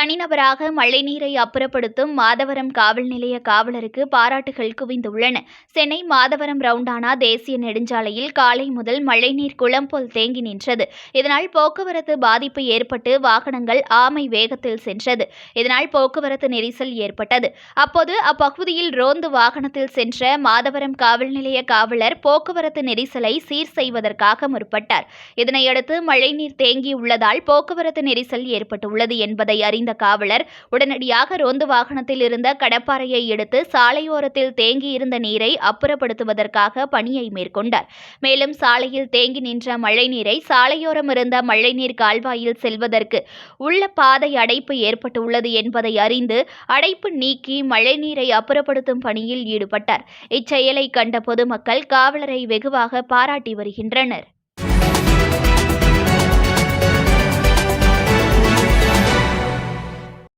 தனிநபராக மழைநீரை அப்புறப்படுத்தும் மாதவரம் காவல் நிலைய காவலருக்கு பாராட்டுகள் குவிந்துள்ளன. சென்னை மாதவரம் ரவுண்டானா தேசிய நெடுஞ்சாலையில் காலை முதல் மழைநீர் குளம் போல் தேங்கி நின்றது. இதனால் போக்குவரத்து பாதிப்பு ஏற்பட்டு வாகனங்கள் ஆமை வேகத்தில் சென்றது. இதனால் போக்குவரத்து நெரிசல் ஏற்பட்டது. அப்போது அப்பகுதியில் ரோந்து வாகனத்தில் சென்ற மாதவரம் காவல் நிலைய காவலர் போக்குவரத்து நெரிசலை சீர் செய்வதற்காக முற்பட்டார். இதனையடுத்து மழைநீர் தேங்கியுள்ளதால் போக்குவரத்து நெரிசல் ஏற்பட்டுள்ளது என்பதை அறிந்த காவலர் உடனடியாக ரோந்து வாகனத்தில் இருந்த கடப்பாறையை எடுத்து சாலையோரத்தில் தேங்கியிருந்த நீரை அப்புறப்படுத்துவதற்காக பணியை மேற்கொண்டார். மேலும் சாலையில் தேங்கி நின்ற மழைநீரை சாலையோரம் இருந்த மழைநீர் கால்வாயில் செல்வதற்கு உள்ள பாதை அடைப்பு ஏற்பட்டுள்ளது என்பதை அறிந்து அடைப்பு நீக்கி மழைநீரை அப்புறப்படுத்தும் பணியில் ஈடுபட்டார். இச்செயலை கண்ட பொதுமக்கள் காவலரை வெகுவாக பாராட்டி வருகின்றனர்.